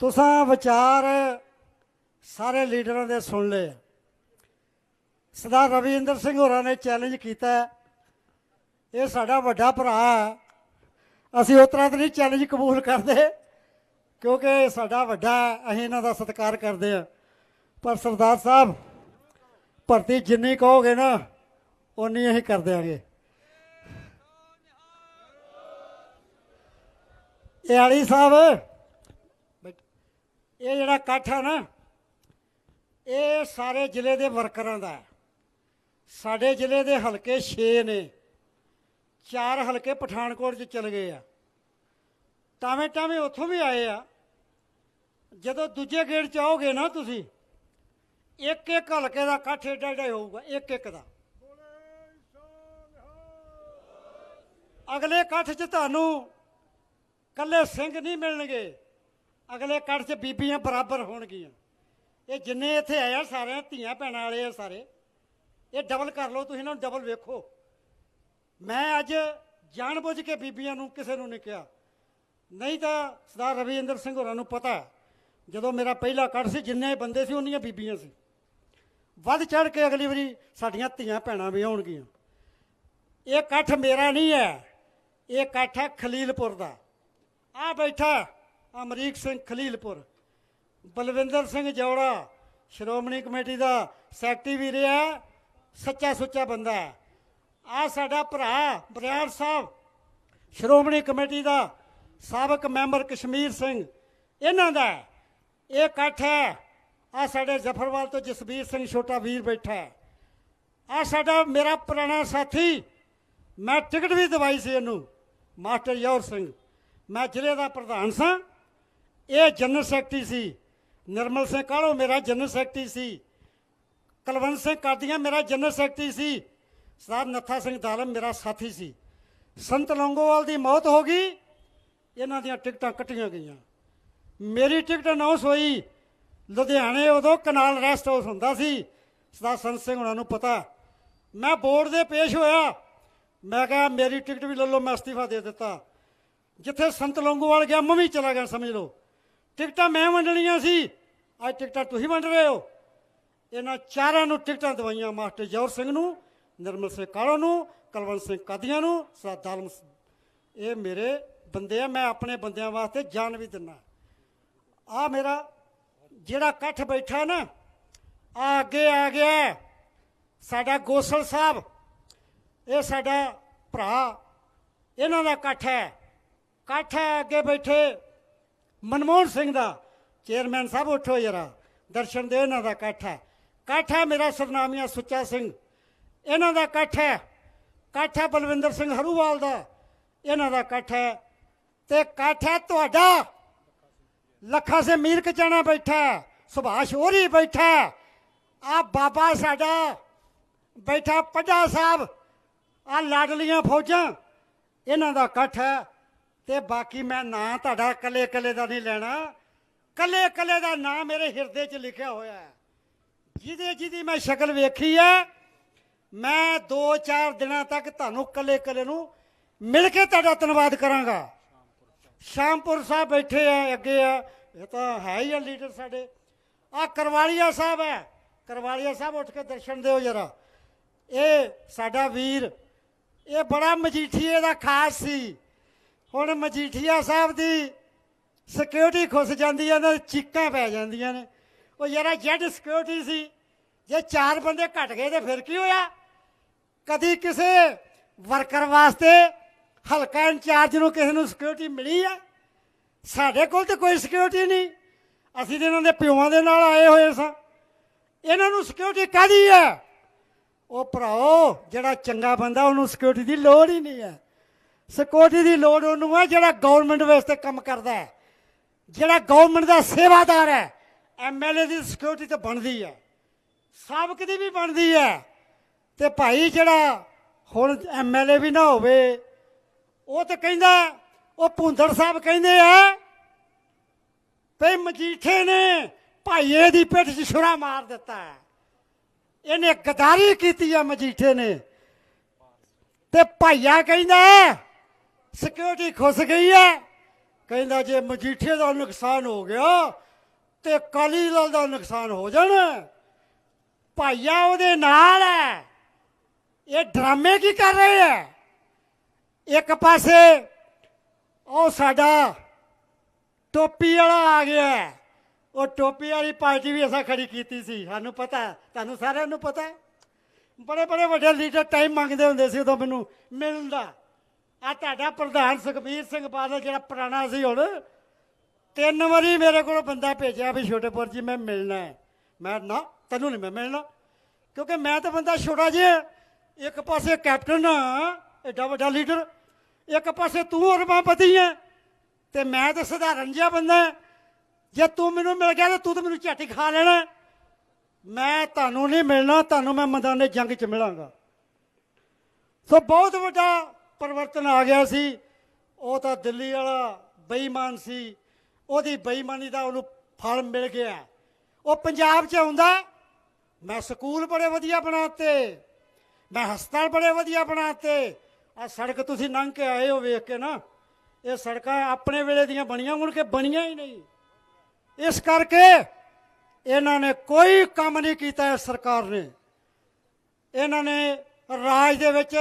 ਤੁਸਾਂ ਵਿਚਾਰ ਸਾਰੇ ਲੀਡਰਾਂ ਦੇ ਸੁਣ ਲਏ। ਸਰਦਾਰ ਰਵਿੰਦਰ ਸਿੰਘ ਹੋਰਾਂ ਨੇ ਚੈਲੰਜ ਕੀਤਾ ਇਹ ਸਾਡਾ ਵੱਡਾ ਭਰਾ ਹੈ। ਅਸੀਂ ਉਸ ਤਰ੍ਹਾਂ ਤਾਂ ਨਹੀਂ ਚੈਲੰਜ ਕਬੂਲ ਕਰਦੇ, ਕਿਉਂਕਿ ਸਾਡਾ ਵੱਡਾ ਅਸੀਂ ਇਹਨਾਂ ਦਾ ਸਤਿਕਾਰ ਕਰਦੇ ਆ ਪਰ ਸਰਦਾਰ ਸਾਹਿਬ, ਭਰਤੀ ਜਿੰਨੀ ਕਹੋਗੇ ਨਾ ਉਨੀ ਅਸੀਂ ਕਰ ਦਿਆਂਗੇ। ਇਹ ਆਲੀ ਸਾਹਿਬ ਇਹ ਜਿਹੜਾ ਇਕੱਠ ਹੈ ਨਾ, ਇਹ ਸਾਰੇ ਜ਼ਿਲ੍ਹੇ ਦੇ ਵਰਕਰਾਂ ਦਾ ਹੈ। ਸਾਡੇ ਜ਼ਿਲ੍ਹੇ ਦੇ ਹਲਕੇ 6 ਨੇ, ਚਾਰ ਹਲਕੇ ਪਠਾਨਕੋਟ 'ਚ ਚਲ ਗਏ ਆ। ਟਾਵੇਂ ਟਾਵੇਂ ਉੱਥੋਂ ਵੀ ਆਏ ਆ। ਜਦੋਂ ਦੂਜੇ ਗੇੜ 'ਚ ਆਓਗੇ ਨਾ ਤੁਸੀਂ, ਇੱਕ ਇੱਕ ਹਲਕੇ ਦਾ ਇਕੱਠ ਏਡਾ ਏਡਾ ਹੋਊਗਾ, ਇੱਕ ਇੱਕ ਦਾ। ਅਗਲੇ ਇਕੱਠ 'ਚ ਤੁਹਾਨੂੰ ਕੱਲੇ ਸਿੰਘ ਨਹੀਂ ਮਿਲਣਗੇ। ਅਗਲੇ ਇਕੱਠ 'ਚ ਬੀਬੀਆਂ ਬਰਾਬਰ ਹੋਣਗੀਆਂ। ਇਹ ਜਿੰਨੇ ਇੱਥੇ ਆਏ ਸਾਰਿਆਂ ਧੀਆਂ ਭੈਣਾਂ ਵਾਲੇ ਆ ਸਾਰੇ, ਇਹ ਡਬਲ ਕਰ ਲਓ, ਤੁਸੀਂ ਇਹਨਾਂ ਨੂੰ ਡਬਲ ਵੇਖੋ। ਮੈਂ ਅੱਜ ਜਾਣਬੁੱਝ ਕੇ ਬੀਬੀਆਂ ਨੂੰ ਕਿਸੇ ਨੂੰ ਨਹੀਂ ਕਿਹਾ। ਨਹੀਂ ਤਾਂ ਸਰਦਾਰ ਰਵਿੰਦਰ ਸਿੰਘ ਹੋਰਾਂ ਨੂੰ ਪਤਾ, ਜਦੋਂ ਮੇਰਾ ਪਹਿਲਾ ਕੱਢ ਸੀ, ਜਿੰਨੇ ਬੰਦੇ ਸੀ, ਉਨੀਆਂ ਬੀਬੀਆਂ ਸੀ। ਵੱਧ ਚੜ ਕੇ ਅਗਲੀ ਵਾਰੀ ਸਾਡੀਆਂ ਧੀਆਂ ਭੈਣਾਂ ਵੀ ਆਉਣਗੀਆਂ। ਇਹ ਇਕੱਠ ਮੇਰਾ ਨਹੀਂ ਹੈ, ਇਹ ਇਕੱਠ ਹੈ ਖਲੀਲਪੁਰ ਦਾ। ਆ ਬੈਠਾ। ਅਮਰੀਕ ਸਿੰਘ ਖਲੀਲਪੁਰ, ਬਲਵਿੰਦਰ ਸਿੰਘ ਜੌੜਾ, ਸ਼੍ਰੋਮਣੀ ਕਮੇਟੀ ਦਾ ਸੈਕਟਰੀ ਵੀ ਰਿਹਾ, ਸੱਚਾ ਸੁੱਚਾ ਬੰਦਾ ਹੈ। ਆ ਸਾਡਾ ਭਰਾ ਬਰਿਆੜ ਸਾਹਿਬ, ਸ਼੍ਰੋਮਣੀ ਕਮੇਟੀ ਦਾ ਸਾਬਕ ਮੈਂਬਰ ਕਸ਼ਮੀਰ ਸਿੰਘ, ਇਹਨਾਂ ਦਾ ਇਹ ਇਕੱਠ ਹੈ। ਆ ਸਾਡੇ ਜ਼ਫਰਵਾਲ ਤੋਂ ਜਸਬੀਰ ਸਿੰਘ ਛੋਟਾ ਵੀਰ ਬੈਠਾ ਹੈ। ਆ ਸਾਡਾ ਮੇਰਾ ਪੁਰਾਣਾ ਸਾਥੀ, ਮੈਂ ਟਿਕਟ ਵੀ ਦਵਾਈ ਸੀ ਇਹਨੂੰ, ਮਾਸਟਰ ਯੌਰ ਸਿੰਘ। ਮੈਂ ਜ਼ਿਲ੍ਹੇ ਦਾ ਪ੍ਰਧਾਨ ਸਾਂ। ਇਹ ਜਨਰਲ ਸੈਕਟਰੀ ਸੀ। ਨਿਰਮਲ ਸਿੰਘ ਕਾਲੋ ਮੇਰਾ ਜਨਰਲ ਸੈਕਟਰੀ ਸੀ। ਕੁਲਵੰਤ ਸਿੰਘ ਕਾਦੀਆਂ ਮੇਰਾ ਜਨਰਲ ਸੈਕਟਰੀ ਸੀ। ਸਰਦਾਰ ਨੱਥਾ ਸਿੰਘ ਦਾਲਮ ਮੇਰਾ ਸਾਥੀ ਸੀ। ਸੰਤ ਲੌਂਗੋਵਾਲ ਦੀ ਮੌਤ ਹੋ ਗਈ। ਇਹਨਾਂ ਦੀਆਂ ਟਿਕਟਾਂ ਕੱਟੀਆਂ ਗਈਆਂ। ਮੇਰੀ ਟਿਕਟ ਅਨਾਉਂਸ ਹੋਈ। ਲੁਧਿਆਣੇ ਉਦੋਂ ਕਨਾਲ ਰੈਸਟ ਹਾਊਸ ਹੁੰਦਾ ਸੀ। ਸਰਦਾਰ ਸੰਤ ਸਿੰਘ ਉਹਨਾਂ ਨੂੰ ਪਤਾ। ਮੈਂ ਬੋਰਡ ਦੇ ਪੇਸ਼ ਹੋਇਆ। ਮੈਂ ਕਿਹਾ ਮੇਰੀ ਟਿਕਟ ਵੀ ਲੈ ਲਓ, ਮੈਂ ਅਸਤੀਫਾ ਦੇ ਦਿੱਤਾ। ਜਿੱਥੇ ਸੰਤ ਲੌਂਗੋਵਾਲ ਗਿਆ ਮੈਂ ਵੀ ਚਲਾ ਗਿਆ, ਸਮਝ ਲਓ। ਟਿਕਟਾਂ ਮੈਂ ਵੰਡਣੀਆਂ ਸੀ। ਅੱਜ ਟਿਕਟਾਂ ਤੁਸੀਂ ਵੰਡ ਰਹੇ ਹੋ। ਇਹਨਾਂ ਚਾਰਾਂ ਨੂੰ ਟਿਕਟਾਂ ਦਵਾਈਆਂ ਮਾਸਟਰ ਜੌਰ ਸਿੰਘ ਨੂੰ, ਨਿਰਮਲ ਸਿੰਘ ਕਾਲੋ ਨੂੰ, ਕੁਲਵੰਤ ਸਿੰਘ ਕਾਦੀਆਂ ਨੂੰ, ਸਰਦਾਰ ਇਹ ਮੇਰੇ ਬੰਦੇ ਆ, ਮੈਂ ਆਪਣੇ ਬੰਦਿਆਂ ਵਾਸਤੇ ਜਾਨ ਵੀ ਦਿੰਨਾ ਆ ਮੇਰਾ ਜਿਹੜਾ ਇਕੱਠ ਬੈਠਾ ਨਾ ਆ ਅੱਗੇ ਆ ਗਿਆ ਸਾਡਾ ਗੋਸਲ ਸਾਹਿਬ। ਇਹ ਸਾਡਾ ਭਰਾ, ਇਹਨਾਂ ਦਾ ਇਕੱਠ ਹੈ। ਇਕੱਠ ਹੈ, ਅੱਗੇ ਬੈਠੇ ਮਨਮੋਹਨ ਸਿੰਘ ਦਾ, ਚੇਅਰਮੈਨ ਸਾਹਿਬ ਉੱਠੋ ਜਰਾ, ਦਰਸ਼ਨ ਦੇ ਇਹਨਾਂ ਦਾ ਇਕੱਠ ਹੈ। ਇਕੱਠ ਹੈ ਮੇਰਾ ਸਰਨਾਮੀਆ ਸੁੱਚਾ ਸਿੰਘ। ਇਹਨਾਂ ਦਾ ਇਕੱਠ ਹੈ ਇਕੱਠ ਹੈ ਬਲਵਿੰਦਰ ਸਿੰਘ ਹਰੂਵਾਲ ਦਾ, ਇਹਨਾਂ ਦਾ ਇਕੱਠ ਹੈ। ਤੇ ਇਕੱਠ ਹੈ ਤੁਹਾਡਾ, ਲੱਖਾ ਸੇ ਮੀਰ ਕਚਾਣਾ ਬੈਠਾ ਸੁਭਾਸ਼ ਹੋਰੀ ਬੈਠਾ ਆ ਬਾਬਾ ਸਾਡਾ ਬੈਠਾ ਪੱਡਾ ਸਾਹਿਬ, ਆ ਲਾਡਲੀਆਂ ਫੌਜਾਂ, ਇਹਨਾਂ ਦਾ ਇਕੱਠ ਹੈ। ਤੇ ਬਾਕੀ ਮੈਂ ਨਾਂ ਤੁਹਾਡਾ ਕੱਲੇ ਕੱਲੇ ਦਾ ਨਹੀਂ ਲੈਣਾ। ਕੱਲੇ ਕੱਲੇ ਦਾ ਨਾਂ ਮੇਰੇ ਹਿਰਦੇ 'ਚ ਲਿਖਿਆ ਹੋਇਆ ਹੈ। ਜਿਹਦੇ ਜਿਹਦੀ ਮੈਂ ਸ਼ਕਲ ਵੇਖੀ ਹੈ, ਮੈਂ 2-4 ਦਿਨਾਂ ਤੱਕ ਤੁਹਾਨੂੰ ਕੱਲੇ ਕੱਲੇ ਨੂੰ ਮਿਲ ਕੇ ਤੁਹਾਡਾ ਧੰਨਵਾਦ ਕਰਾਂਗਾ। ਸ਼ਾਮਪੁਰ ਸਾਹਿਬ ਬੈਠੇ ਆ, ਅੱਗੇ ਆ। ਇਹ ਤਾਂ ਹੈ ਹੀ ਆ ਲੀਡਰ ਸਾਡੇ। ਆ ਕਰਵਾਲੀਆ ਸਾਹਿਬ ਹੈ। ਕਰਵਾਲੀਆ ਸਾਹਿਬ ਉੱਠ ਕੇ ਦਰਸ਼ਨ ਦਿਓ ਜਰਾ। ਇਹ ਸਾਡਾ ਵੀਰ, ਇਹ ਬੜਾ ਮਜੀਠੀਏ ਦਾ ਖਾਸ ਸੀ। ਹੁਣ ਮਜੀਠੀਆ ਸਾਹਿਬ ਦੀ ਸਿਕਿਉਰਿਟੀ ਖੁੱਸ ਜਾਂਦੀ ਹੈ ਨਾ ਚੀਕਾਂ ਪੈ ਜਾਂਦੀਆਂ ਨੇ। ਉਹ ਯਾਰਾ ਜੈਡ ਸਿਕਿਉਰਿਟੀ ਸੀ, ਜੇ ਚਾਰ ਬੰਦੇ ਘਟ ਗਏ ਤੇ ਫਿਰ ਕੀ ਹੋਇਆ? ਕਦੀ ਕਿਸੇ ਵਰਕਰ ਵਾਸਤੇ ਹਲਕਾ ਇੰਚਾਰਜ ਨੂੰ ਕਿਸੇ ਨੂੰ ਸਿਕਿਉਰਿਟੀ ਮਿਲੀ ਆ? ਸਾਡੇ ਕੋਲ ਤੇ ਕੋਈ ਸਿਕਿਉਰਿਟੀ ਨਹੀਂ। ਅਸੀਂ ਤੇ ਇਹਨਾਂ ਦੇ ਪਿਓਾਂ ਦੇ ਨਾਲ ਆਏ ਹੋਏ ਸਾਂ। ਇਹਨਾਂ ਨੂੰ ਸਿਕਿਉਰਿਟੀ ਕਾਦੀ ਹੈ ਉਹ ਭਰਾਓ, ਜਿਹੜਾ ਚੰਗਾ ਬੰਦਾ, ਉਹਨੂੰ ਸਿਕਿਉਰਿਟੀ ਦੀ ਲੋੜ ਹੀ ਨਹੀਂ ਹੈ ਸਿਕਿਉਰਿਟੀ ਦੀ ਲੋੜ ਉਹਨੂੰ ਹੈ, ਜਿਹੜਾ ਗਵਰਨਮੈਂਟ ਵਾਸਤੇ ਕੰਮ ਕਰਦਾ ਹੈ। ਜਿਹੜਾ ਗਵਰਨਮੈਂਟ ਦਾ ਸੇਵਾਦਾਰ ਹੈ ਐਮਐਲਏ ਦੀ ਸਿਕਿਉਰਿਟੀ ਤੇ ਬਣਦੀ ਹੈ। ਸਾਬਕ ਦੀ ਵੀ ਬਣਦੀ ਹੈ। ਤੇ ਭਾਈ ਜਿਹੜਾ ਹੁਣ ਐਮਐਲਏ ਵੀ ਨਾ ਹੋਵੇ, ਉਹ ਤੇ ਕਹਿੰਦਾ, ਉਹ ਭੁੰਦੜ ਸਾਹਿਬ ਕਹਿੰਦੇ ਆ, ਭਈ ਮਜੀਠੇ ਨੇ ਭਾਈਏ ਦੀ ਪਿੱਠ 'ਚ ਛੁਰਾ ਮਾਰ ਦਿੱਤਾ ਹੈ। ਇਹਨੇ ਗਦਾਰੀ ਕੀਤੀ ਹੈ ਮਜੀਠੇ ਨੇ। ਤੇ ਭਾਈਆ ਕਹਿੰਦਾ ਸਿਕਿਉਰਿਟੀ ਖੁੱਸ ਗਈ ਹੈ। ਕਹਿੰਦਾ ਜੇ ਮਜੀਠੇ ਦਾ ਨੁਕਸਾਨ ਹੋ ਗਿਆ, ਤੇ ਕਾਲੀ ਦਲ ਦਾ ਨੁਕਸਾਨ ਹੋ ਜਾਣਾ ਭਾਈਆ ਉਹਦੇ ਨਾਲ ਹੈ। ਇਹ ਡਰਾਮੇ ਕੀ ਕਰ ਰਹੇ ਹੈ? ਇੱਕ ਪਾਸੇ ਉਹ ਸਾਡਾ ਟੋਪੀ ਵਾਲਾ ਆ ਗਿਆ ਉਹ ਟੋਪੀ ਵਾਲੀ ਪਾਰਟੀ ਵੀ ਅਸਾਂ ਖੜੀ ਕੀਤੀ ਸੀ। ਸਾਨੂੰ ਪਤਾ ਤੁਹਾਨੂੰ ਸਾਰਿਆਂ ਨੂੰ ਪਤਾ ਬੜੇ ਬੜੇ ਵੱਡੇ ਲੀਡਰ ਟਾਈਮ ਮੰਗਦੇ ਹੁੰਦੇ ਸੀ ਉਦੋਂ ਮੈਨੂੰ ਮਿਲਣ ਦਾ। ਆ ਤੁਹਾਡਾ ਪ੍ਰਧਾਨ ਸੁਖਬੀਰ ਸਿੰਘ ਬਾਦਲ ਜਿਹੜਾ ਪੁਰਾਣਾ ਸੀ ਹੁਣ, ਤਿੰਨ ਵਾਰੀ ਮੇਰੇ ਕੋਲ ਬੰਦਾ ਭੇਜਿਆ ਵੀ ਛੋਟੇਪੁਰ ਜੀ, ਮੈਂ ਮਿਲਣਾ ਹੈ। ਮੈਂ ਨਾ, ਤੈਨੂੰ ਨਹੀਂ ਮੈਂ ਮਿਲਣਾ। ਕਿਉਂਕਿ ਮੈਂ ਤਾਂ ਬੰਦਾ ਛੋਟਾ ਜਿਹਾ ਇੱਕ ਪਾਸੇ ਕੈਪਟਨ ਐਡਾ ਵੱਡਾ ਲੀਡਰ। ਇੱਕ ਪਾਸੇ ਤੂੰ ਅਰਬਾਪਤੀ ਹੈ। ਤੇ ਮੈਂ ਤਾਂ ਸਧਾਰਨ ਜਿਹਾ ਬੰਦਾ ਜੇ ਤੂੰ ਮੈਨੂੰ ਮਿਲ ਗਿਆ ਤਾਂ ਤੂੰ ਤਾਂ ਮੈਨੂੰ ਝੱਟ ਖਾ ਲੈਣਾ ਮੈਂ ਤੁਹਾਨੂੰ ਨਹੀਂ ਮਿਲਣਾ, ਤੁਹਾਨੂੰ ਮੈਂ ਮੈਦਾਨੇ ਜੰਗ 'ਚ ਮਿਲਾਂਗਾ। ਸੋ ਬਹੁਤ ਵੱਡਾ ਪਰਿਵਰਤਨ ਆ ਗਿਆ ਸੀ, ਉਹ ਤਾਂ ਦਿੱਲੀ ਵਾਲਾ ਬੇਈਮਾਨ ਸੀ, ਉਹਦੀ ਬੇਈਮਾਨੀ ਦਾ ਉਹਨੂੰ ਫਲ ਮਿਲ ਗਿਆ। ਉਹ ਪੰਜਾਬ 'ਚ ਆਉਂਦਾ, ਮੈਂ ਸਕੂਲ ਬੜੇ ਵਧੀਆ ਬਣਾਤੇ, ਮੈਂ ਹਸਪਤਾਲ ਬੜੇ ਵਧੀਆ ਬਣਾਤੇ। ਆ ਸੜਕ ਤੁਸੀਂ ਲੰਘ ਕੇ ਆਏ ਹੋ ਵੇਖ ਕੇ ਨਾ, ਇਹ ਸੜਕਾਂ ਆਪਣੇ ਵੇਲੇ ਦੀਆਂ ਬਣੀਆਂ, ਮੁੜ ਕਿ ਬਣੀਆਂ ਹੀ ਨਹੀਂ। ਇਸ ਕਰਕੇ ਇਹਨਾਂ ਨੇ ਕੋਈ ਕੰਮ ਨਹੀਂ ਕੀਤਾ ਇਸ ਸਰਕਾਰ ਨੇ। ਇਹਨਾਂ ਨੇ ਰਾਜ ਦੇ ਵਿੱਚ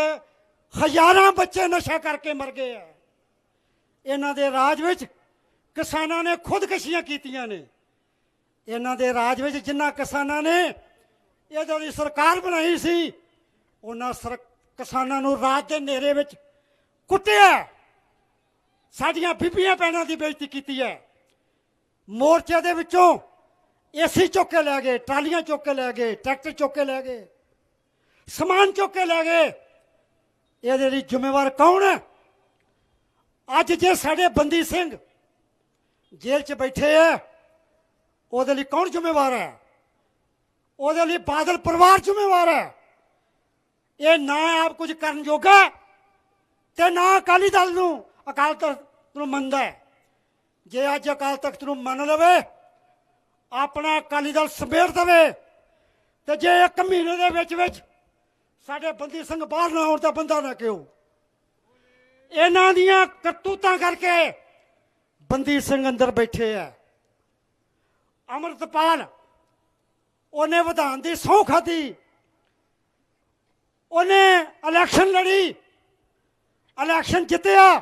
ਹਜ਼ਾਰਾਂ ਬੱਚੇ ਨਸ਼ਾ ਕਰਕੇ ਮਰ ਗਏ ਆ। ਇਹਨਾਂ ਦੇ ਰਾਜ ਵਿੱਚ ਕਿਸਾਨਾਂ ਨੇ ਖੁਦਕਸ਼ੀਆਂ ਕੀਤੀਆਂ ਨੇ। ਇਹਨਾਂ ਦੇ ਰਾਜ ਵਿੱਚ ਜਿੰਨਾ ਕਿਸਾਨਾਂ ਨੇ ਇਹਦੋਂ ਦੀ ਸਰਕਾਰ ਬਣਾਈ ਸੀ, ਉਹਨਾਂ ਸਰ, ਕਿਸਾਨਾਂ ਨੂੰ ਰਾਤ ਦੇ ਹਨੇਰੇ ਵਿੱਚ ਕੁੱਟਿਆ। ਸਾਡੀਆਂ ਬੀਬੀਆਂ ਭੈਣਾਂ ਦੀ ਬੇਇੱਜ਼ਤੀ ਕੀਤੀ ਹੈ। ਮੋਰਚੇ ਦੇ ਵਿੱਚੋਂ ਏਸੀ ਚੁੱਕ ਕੇ ਲੈ ਗਏ, ਟਰਾਲੀਆਂ ਚੁੱਕ ਕੇ ਲੈ ਗਏ, ਟਰੈਕਟਰ ਚੁੱਕ ਕੇ ਲੈ ਗਏ, ਸਮਾਨ ਚੁੱਕ ਕੇ ਲੈ ਗਏ। ਇਹਦੇ ਲਈ ਜ਼ਿੰਮੇਵਾਰ ਕੌਣ ਹੈ? ਅੱਜ ਜੇ ਸਾਡੇ ਬੰਦੀ ਸਿੰਘ ਜੇਲ੍ਹ 'ਚ ਬੈਠੇ ਆ ਉਹਦੇ ਲਈ ਕੌਣ ਜ਼ਿੰਮੇਵਾਰ ਹੈ? ਉਹਦੇ ਲਈ ਬਾਦਲ ਪਰਿਵਾਰ ਜ਼ਿੰਮੇਵਾਰ ਹੈ। ਇਹ ਨਾ ਆਪ ਕੁਝ ਕਰਨ ਜੋਗਾ ਹੈ, ਤੇ ਨਾ ਅਕਾਲੀ ਦਲ ਨੂੰ ਅਕਾਲ ਤਖਤ ਨੂੰ ਮੰਨਦਾ ਹੈ। ਜੇ ਅੱਜ ਅਕਾਲ ਤਖਤ ਨੂੰ ਮੰਨ ਲਵੇ ਆਪਣਾ ਅਕਾਲੀ ਦਲ ਸਮੇਟ ਦੇਵੇ ਤੇ ਜੇ ਇੱਕ ਮਹੀਨੇ ਦੇ ਵਿੱਚ ਵਿੱਚ ਸਾਡੇ ਬੰਦੀ ਸਿੰਘ ਬਾਹਰ ਨਾ ਆਉਣ ਤਾਂ ਬੰਦਾ ਨਾ ਕਿਉਂ? ਇਹਨਾਂ ਦੀਆਂ ਕਰਤੂਤਾਂ ਕਰਕੇ ਬੰਦੀ ਸਿੰਘ ਅੰਦਰ ਬੈਠੇ ਆ। ਅਮਰਤਪਾਲ, ਉਹਨੇ ਵਿਧਾਨ ਦੀ ਸਹੁੰ ਖਾਧੀ। ਉਹਨੇ ਇਲੈਕਸ਼ਨ ਲੜੀ। ਇਲੈਕਸ਼ਨ ਜਿੱਤਿਆ।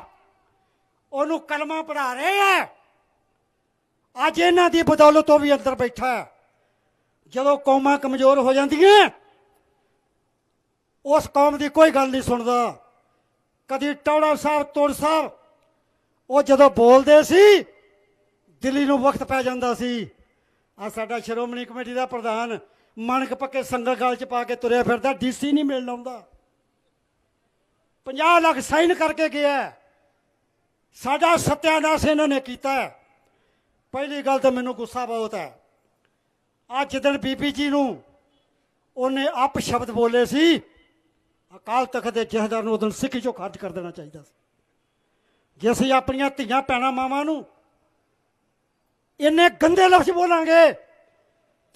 ਉਹਨੂੰ ਕਲਮਾ ਪੜਾ ਰਹੇ ਆ। ਅੱਜ ਇਹਨਾਂ ਦੀ ਬਦੌਲਤ ਉਹ ਵੀ ਅੰਦਰ ਬੈਠਾ। ਹੈ ਜਦੋਂ ਕੌਮਾਂ ਕਮਜ਼ੋਰ ਹੋ ਜਾਂਦੀਆਂ ਉਸ ਕੌਮ ਦੀ ਕੋਈ ਗੱਲ ਨਹੀਂ ਸੁਣਦਾ। ਕਦੀ ਟੌੜਾ ਸਾਹਿਬ, ਤੋੜ ਸਾਹਿਬ, ਉਹ ਜਦੋਂ ਬੋਲਦੇ ਸੀ, ਦਿੱਲੀ ਨੂੰ ਵਕਤ ਪੈ ਜਾਂਦਾ ਸੀ। ਆ ਸਾਡਾ ਸ਼੍ਰੋਮਣੀ ਕਮੇਟੀ ਦਾ ਪ੍ਰਧਾਨ ਮਣਕ ਪੱਕੇ ਸੰਗਲ ਗਾਲ ਚ ਪਾ ਕੇ ਤੁਰਿਆ ਫਿਰਦਾ ਡੀਸੀ ਨਹੀਂ ਮਿਲਣ ਆਉਂਦਾ। 50 ਲੱਖ ਸਾਈਨ ਕਰਕੇ ਗਿਆ। ਸਾਡਾ ਸਤਿਆਨਾਸ਼ ਇਹਨਾਂ ਨੇ ਕੀਤਾ। ਪਹਿਲੀ ਗੱਲ ਤਾਂ ਮੈਨੂੰ ਗੁੱਸਾ ਬਹੁਤ ਹੈ। ਅੱਜ ਦਿਨ ਬੀਬੀ ਜੀ ਨੂੰ ਉਹਨੇ ਅਪ ਸ਼ਬਦ ਬੋਲੇ ਸੀ ਅਕਾਲ ਤਖਤ ਦੇ ਜਹਦਾਰ ਨੂੰ ਉਦੋਂ ਸਿੱਖੀ ਚੋਂ ਖਰਚ ਕਰ ਦੇਣਾ ਚਾਹੀਦਾ ਸੀ। ਜੇ ਅਸੀਂ ਆਪਣੀਆਂ ਧੀਆਂ ਭੈਣਾਂ ਮਾਵਾਂ ਨੂੰ ਇੰਨੇ ਗੰਦੇ ਲਫ਼ਜ਼ ਬੋਲਾਂਗੇ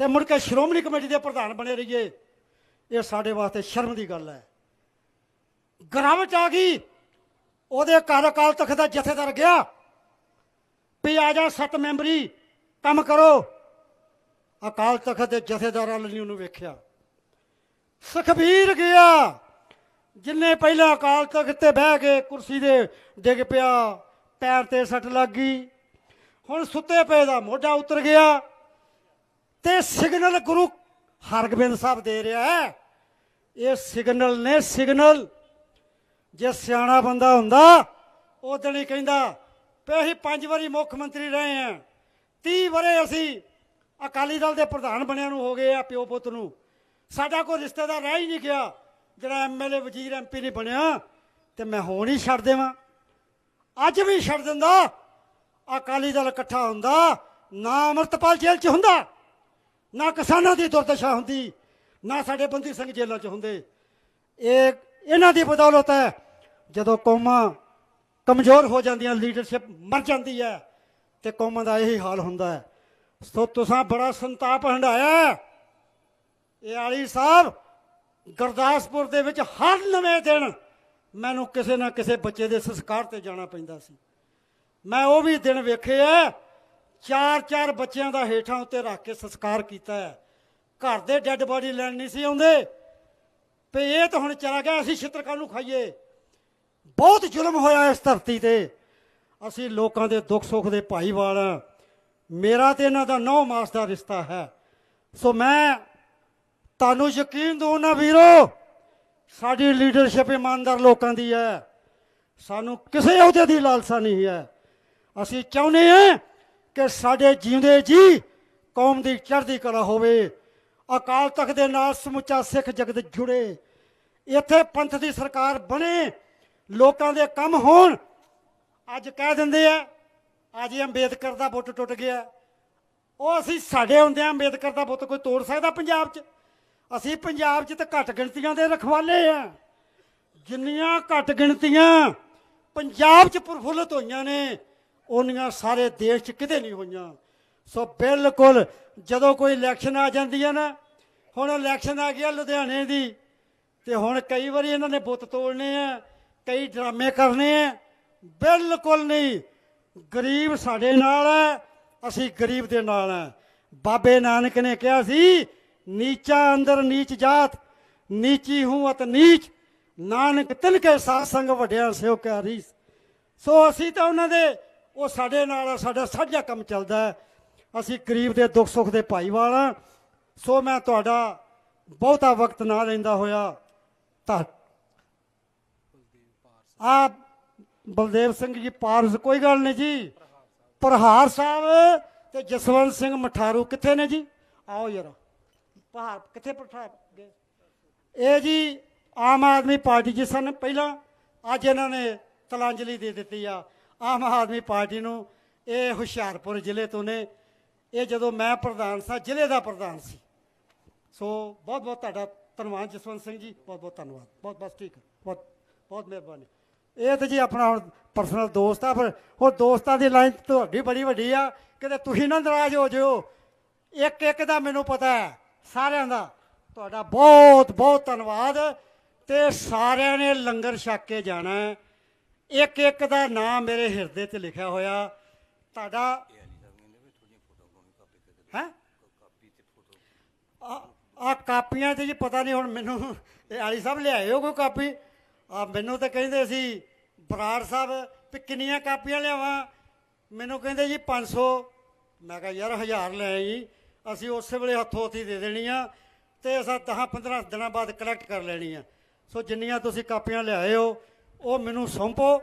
ਤੇ ਮੁੜ ਕੇ ਸ਼੍ਰੋਮਣੀ ਕਮੇਟੀ ਦੇ ਪ੍ਰਧਾਨ ਬਣੇ ਰਹੀਏ, ਇਹ ਸਾਡੇ ਵਾਸਤੇ ਸ਼ਰਮ ਦੀ ਗੱਲ ਹੈ। ਗਰਾਵਟ ਆ ਗਈ, ਉਹਦੇ ਘਰ ਅਕਾਲ ਤਖਤ ਦਾ ਜਥੇਦਾਰ ਗਿਆ, ਵੀ ਆ ਜਾ ਸੱਤ ਮੈਂਬਰੀ, ਕੰਮ ਕਰੋ। ਅਕਾਲ ਤਖਤ ਦੇ ਜਥੇਦਾਰਾਂ ਨੇ ਉਹਨੂੰ ਵੇਖਿਆ। ਸੁਖਬੀਰ ਗਿਆ। ਜਿੰਨੇ ਪਹਿਲਾਂ ਅਕਾਲ ਤਖਤ ਤੇ ਬਹਿ ਕੇ ਕੁਰਸੀ ਦੇ ਡਿੱਗ ਪਿਆ, ਪੈਰ ਤੇ ਸੱਟ ਲੱਗ ਗਈ। ਹੁਣ ਸੁੱਤੇ ਪਏ ਦਾ ਮੋਢਾ ਉਤਰ ਗਿਆ ਤੇ ਸਿਗਨਲ ਗੁਰੂ ਹਰਗੋਬਿੰਦ ਸਾਹਿਬ ਦੇ ਰਿਹਾ ਹੈ। ਇਹ ਸਿਗਨਲ ਨੇ ਸਿਗਨਲ ਜੇ ਸਿਆਣਾ ਬੰਦਾ ਹੁੰਦਾ, ਉਹ ਦਿਨ ਹੀ ਕਹਿੰਦਾ, ਵੀ ਅਸੀਂ ਪੰਜ ਵਾਰੀ ਮੁੱਖ ਮੰਤਰੀ ਰਹੇ ਆ 30 ਵਰੇ ਅਸੀਂ ਅਕਾਲੀ ਦਲ ਦੇ ਪ੍ਰਧਾਨ ਬਣਿਆ ਨੂੰ ਹੋ ਗਏ ਆ ਪਿਓ ਪੁੱਤ ਨੂੰ। ਸਾਡਾ ਕੋਈ ਰਿਸ਼ਤੇਦਾਰ ਰਹਿ ਹੀ ਨਹੀਂ ਗਿਆ। ਜਿਹੜਾ ਐਮਐਲਏ ਵਜ਼ੀਰ ਐਮਪੀ ਨਹੀਂ ਬਣਿਆ, ਤੇ ਮੈਂ ਹੁਣ ਹੀ ਛੱਡ ਦੇਵਾਂ। ਅੱਜ ਵੀ ਛੱਡ ਦਿੰਦਾ। ਅਕਾਲੀ ਦਲ ਇਕੱਠਾ ਹੁੰਦਾ, ਨਾ ਅਮਰਤਪਾਲ ਜੇਲ੍ਹ 'ਚ ਹੁੰਦਾ, ਨਾ ਕਿਸਾਨਾਂ ਦੀ ਦੁਰਦਸ਼ਾ ਹੁੰਦੀ, ਨਾ ਸਾਡੇ ਬੰਦੀ ਸਿੰਘ ਜੇਲ੍ਹਾਂ 'ਚ ਹੁੰਦੇ। ਇਹ, ਇਹਨਾਂ ਦੀ ਬਦੌਲਤ ਹੈ, ਜਦੋਂ ਕੌਮਾਂ ਕਮਜ਼ੋਰ ਹੋ ਜਾਂਦੀਆਂ, ਲੀਡਰਸ਼ਿਪ ਮਰ ਜਾਂਦੀ ਹੈ, ਤੇ ਕੌਮਾਂ ਦਾ ਇਹੀ ਹਾਲ ਹੁੰਦਾ ਹੈ। ਸੋ ਤੁਸੀਂ ਬੜਾ ਸੰਤਾਪ ਹੰਡਾਇਆ ਇਹ ਆਲੀ ਸਾਹਿਬ ਗੁਰਦਾਸਪੁਰ ਦੇ ਵਿੱਚ ਹਰ ਨਵੇਂ ਦਿਨ ਮੈਨੂੰ ਕਿਸੇ ਨਾ ਕਿਸੇ ਬੱਚੇ ਦੇ ਸੰਸਕਾਰ ਤੇ ਜਾਣਾ ਪੈਂਦਾ ਸੀ। ਮੈਂ ਉਹ ਵੀ ਦਿਨ ਵੇਖੇ ਆ ਚਾਰ ਚਾਰ ਬੱਚਿਆਂ ਦਾ ਹੇਠਾਂ ਉੱਤੇ ਰੱਖ ਕੇ ਸੰਸਕਾਰ ਕੀਤਾ ਹੈ। ਘਰ ਦੇ ਡੈੱਡ ਬਾਡੀ ਲੈਣ ਨਹੀਂ ਸੀ ਆਉਂਦੇ। ਵੀ ਇਹ ਤਾਂ ਹੁਣ ਚਲਾ ਗਿਆ, ਅਸੀਂ ਛਿੱਤਰ ਨੂੰ ਖਾਈਏ। ਬਹੁਤ ਜ਼ੁਲਮ ਹੋਇਆ ਇਸ ਧਰਤੀ ਤੇ। ਅਸੀਂ ਲੋਕਾਂ ਦੇ ਦੁੱਖ ਸੁੱਖ ਦੇ ਭਾਈਵਾਲ ਮੇਰਾ ਤੇ ਇਹਨਾਂ ਦਾ ਨੌ ਮਾਸ ਦਾ ਰਿਸ਼ਤਾ ਹੈ। ਸੋ ਮੈਂ ਤੁਹਾਨੂੰ ਯਕੀਨ ਦਿਓ ਨਾ ਵੀਰੋ, ਸਾਡੀ ਲੀਡਰਸ਼ਿਪ ਇਮਾਨਦਾਰ ਲੋਕਾਂ ਦੀ ਹੈ। ਸਾਨੂੰ ਕਿਸੇ ਅਹੁਦੇ ਦੀ ਲਾਲਸਾ ਨਹੀਂ ਹੈ। ਅਸੀਂ ਚਾਹੁੰਦੇ ਹਾਂ ਕਿ ਸਾਡੇ ਜਿਉਂਦੇ ਜੀ ਕੌਮ ਦੀ ਚੜ੍ਹਦੀ ਕਲਾ ਹੋਵੇ। ਅਕਾਲ ਤਖਤ ਦੇ ਨਾਲ ਸਮੁੱਚਾ ਸਿੱਖ ਜਗਤ ਜੁੜੇ। ਇੱਥੇ ਪੰਥ ਦੀ ਸਰਕਾਰ ਬਣੇ, ਲੋਕਾਂ ਦੇ ਕੰਮ ਹੋਣ। ਅੱਜ ਕਹਿ ਦਿੰਦੇ ਆ, ਅੱਜ ਹੀ ਅੰਬੇਦਕਰ ਦਾ ਬੁੱਤ ਟੁੱਟ ਗਿਆ। ਉਹ ਅਸੀਂ ਸਾਡੇ ਹੁੰਦਿਆਂ ਅੰਬੇਦਕਰ ਦਾ ਬੁੱਤ ਕੋਈ ਤੋੜ ਸਕਦਾ ਪੰਜਾਬ 'ਚ? ਅਸੀਂ ਪੰਜਾਬ 'ਚ ਤਾਂ ਘੱਟ ਗਿਣਤੀਆਂ ਦੇ ਰਖਵਾਲੇ ਆ। ਜਿੰਨੀਆਂ ਘੱਟ ਗਿਣਤੀਆਂ ਪੰਜਾਬ 'ਚ ਪ੍ਰਫੁੱਲਤ ਹੋਈਆਂ ਨੇ ਉਹਨੀਆਂ ਸਾਰੇ ਦੇਸ਼ 'ਚ ਕਿਤੇ ਨਹੀਂ ਹੋਈਆਂ। ਸੋ ਬਿਲਕੁਲ ਜਦੋਂ ਕੋਈ ਇਲੈਕਸ਼ਨ ਆ ਜਾਂਦੀ ਹੈ ਨਾ, ਹੁਣ ਇਲੈਕਸ਼ਨ ਆ ਗਿਆ ਲੁਧਿਆਣੇ ਦੀ, ਤੇ ਹੁਣ ਕਈ ਵਾਰੀ ਇਹਨਾਂ ਨੇ ਬੁੱਤ ਤੋੜਨੇ ਆ, ਕਈ ਡਰਾਮੇ ਕਰਨੇ ਆ। ਬਿਲਕੁਲ ਨਹੀਂ, ਗਰੀਬ ਸਾਡੇ ਨਾਲ ਹੈ ਅਸੀਂ ਗਰੀਬ ਦੇ ਨਾਲ ਹੈ ਬਾਬੇ ਨਾਨਕ ਨੇ ਕਿਹਾ ਸੀ ਨੀਚਾ ਅੰਦਰ ਨੀਚ ਜਾਤ, ਨੀਚੀ ਹੂੰ ਅਤ ਨੀਚ, ਨਾਨਕ ਤਿਨ ਕੇ ਸਾਧ ਸੰਗ ਵੱਡਿਆਂ ਸਿਓ ਕਿਆ ਰੀਸ। ਸੋ ਅਸੀਂ ਤਾਂ ਉਹਨਾਂ ਦੇ, ਉਹ ਸਾਡੇ ਨਾਲ, ਸਾਡਾ ਸਾਂਝਾ ਕੰਮ ਚੱਲਦਾ ਅਸੀਂ ਗਰੀਬ ਦੇ ਦੁੱਖ ਸੁੱਖ ਦੇ ਭਾਈਵਾਲ ਹਾਂ। ਸੋ ਮੈਂ ਤੁਹਾਡਾ ਬਹੁਤਾ ਵਕਤ ਨਾ ਲੈਂਦਾ ਹੋਇਆ। ਤਾਂ ਆ ਬਲਦੇਵ ਸਿੰਘ ਜੀ, ਪਾਰਸ, ਕੋਈ ਗੱਲ ਨਹੀਂ ਜੀ। ਪ੍ਰਹਾਰ ਸਾਹਿਬ ਤੇ ਜਸਵੰਤ ਸਿੰਘ ਮਠਾਰੂ ਕਿੱਥੇ ਨੇ ਜੀ? ਆਓ ਯਾਰ ਪਹਾੜ, ਕਿੱਥੇ ਪਠਾ ਗਏ ਇਹ ਜੀ ਆਮ ਆਦਮੀ ਪਾਰਟੀ ਜਿਸ ਨੇ ਪਹਿਲਾਂ ਅੱਜ ਇਹਨਾਂ ਨੇ ਤਲਾਂਜਲੀ ਦੇ ਦਿੱਤੀ ਆ। ਆਮ ਆਦਮੀ ਪਾਰਟੀ ਨੂੰ ਇਹ ਹੁਸ਼ਿਆਰਪੁਰ ਜ਼ਿਲ੍ਹੇ ਤੋਂ ਨੇ। ਇਹ ਜਦੋਂ ਮੈਂ ਪ੍ਰਧਾਨ ਸਾਂ, ਜ਼ਿਲ੍ਹੇ ਦਾ ਪ੍ਰਧਾਨ ਸੀ। ਸੋ ਬਹੁਤ ਬਹੁਤ ਤੁਹਾਡਾ ਧੰਨਵਾਦ, ਜਸਵੰਤ ਸਿੰਘ ਜੀ, ਬਹੁਤ ਬਹੁਤ ਧੰਨਵਾਦ। ਬਹੁਤ ਬਸ ਠੀਕ ਬਹੁਤ ਬਹੁਤ ਮਿਹਰਬਾਨੀ। ਇਹ ਤਾਂ ਜੀ ਆਪਣਾ ਹੁਣ ਪਰਸਨਲ ਦੋਸਤ ਆ ਪਰ ਉਹ ਦੋਸਤਾਂ ਦੀ ਲਾਈਨ ਤੁਹਾਡੀ ਬੜੀ ਵੱਡੀ ਆ। ਕਿਤੇ ਤੁਸੀਂ ਨਾ ਨਾਰਾਜ਼ ਹੋ ਜਿਓ। ਇੱਕ ਇੱਕ ਦਾ ਮੈਨੂੰ ਪਤਾ ਹੈ। ਸਾਰਿਆਂ ਦਾ ਤੁਹਾਡਾ ਬਹੁਤ ਬਹੁਤ ਧੰਨਵਾਦ ਤੇ ਸਾਰਿਆਂ ਨੇ ਲੰਗਰ ਛਕ ਕੇ ਜਾਣਾ ਇੱਕ ਇੱਕ ਦਾ ਨਾਮ ਮੇਰੇ ਹਿਰਦੇ 'ਚ ਲਿਖਿਆ ਹੋਇਆ। ਤੁਹਾਡਾ ਹੈ? ਆ ਕਾਪੀਆਂ ਤੇ ਜੀ ਪਤਾ ਨਹੀਂ ਹੁਣ ਮੈਨੂੰ, ਇਹ ਆਲੀ ਸਾਹਿਬ ਲਿਆਏ ਹੋ ਕੋਈ ਕਾਪੀ? ਆ ਮੈਨੂੰ ਤਾਂ ਕਹਿੰਦੇ ਸੀ, ਬਰਾੜ ਸਾਹਿਬ, ਵੀ ਕਿੰਨੀਆਂ ਕਾਪੀਆਂ ਲਿਆਵਾਂ? ਮੈਨੂੰ ਕਹਿੰਦੇ ਜੀ 500 ਮੈਂ ਕਿਹਾ, ਯਾਰ 1000 ਲੈ ਆਈ। ਅਸੀਂ ਉਸੇ ਵੇਲੇ ਹੱਥੋਂ ਹੱਥੀ ਦੇ ਦੇਣੀ ਆ ਤੇ ਅਸਾਂ 10 15 ਦਿਨਾਂ ਬਾਅਦ ਕਲੈਕਟ ਕਰ ਲੈਣੀ ਆ। ਸੋ ਜਿੰਨੀਆਂ ਤੁਸੀਂ ਕਾਪੀਆਂ ਲਿਆਏ ਹੋ, ਉਹ ਮੈਨੂੰ ਸੌਂਪੋ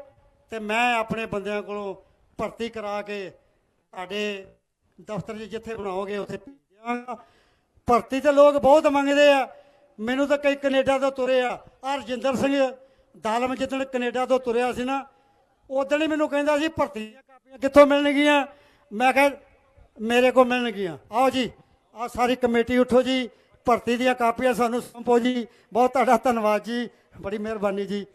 ਤੇ ਮੈਂ ਆਪਣੇ ਬੰਦਿਆਂ ਕੋਲੋਂ ਭਰਤੀ ਕਰਾ ਕੇ ਸਾਡੇ ਦਫ਼ਤਰ 'ਚ ਜਿੱਥੇ ਬਣਾਓਗੇ ਉੱਥੇ ਭੇਜ ਦਿਆਂਗਾ। ਭਰਤੀ ਤੇ ਲੋਕ ਬਹੁਤ ਮੰਗਦੇ ਆ। ਮੈਨੂੰ ਤਾਂ ਕਈ ਕੈਨੇਡਾ ਤੋਂ ਤੁਰੇ ਆ। ਆਹ ਰਜਿੰਦਰ ਸਿੰਘ ਦਾਲਮ ਜਿੱਦਣ ਕੈਨੇਡਾ ਤੋਂ ਤੁਰਿਆ ਸੀ ਨਾ ਉਦੋਂ ਹੀ ਮੈਨੂੰ ਕਹਿੰਦਾ ਸੀ, ਭਰਤੀ ਦੀਆਂ ਕਾਪੀਆਂ ਕਿੱਥੋਂ ਮਿਲਣਗੀਆਂ? ਮੈਂ ਕਿਹਾ ਮੇਰੇ ਕੋਲ ਮਿਲਣਗੀਆਂ ਆਓ ਜੀ ਆ ਸਾਰੀ ਕਮੇਟੀ ਉੱਠੋ ਜੀ, ਭਰਤੀ ਦੀਆਂ ਕਾਪੀਆਂ ਸਾਨੂੰ ਸੰਪੋ ਜੀ। ਬਹੁਤ ਤੁਹਾਡਾ ਧੰਨਵਾਦ ਜੀ, ਬੜੀ ਮਿਹਰਬਾਨੀ ਜੀ।